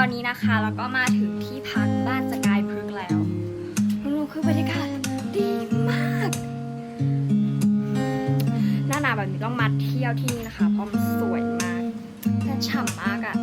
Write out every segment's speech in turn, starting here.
อนนี้นะคะเราก็มาถึงที่พักบ้านสกายพฤกษ์แล้วดูคือบรรยากาศดีมากหน้าหนาวแบบนี้ต้องมาเที่ยวที่นี่นะคะ เพราะมันสวยมากและฉ่ำมากอะ่ะ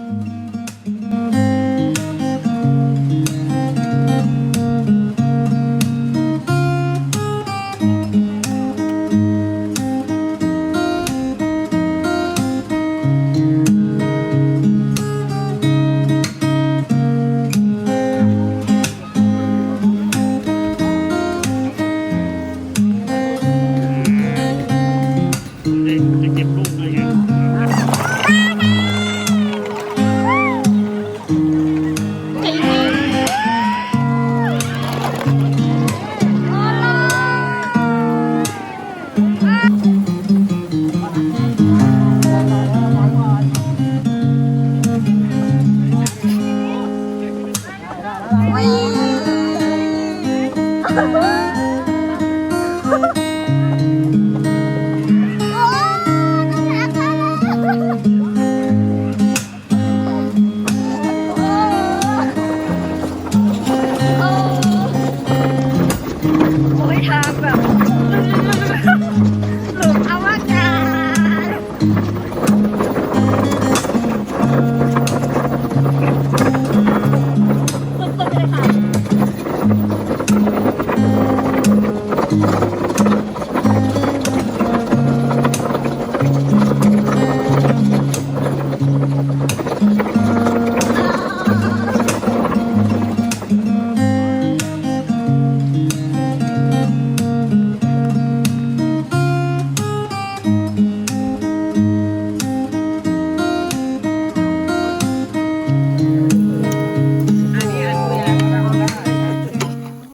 โอ้ทางแบบ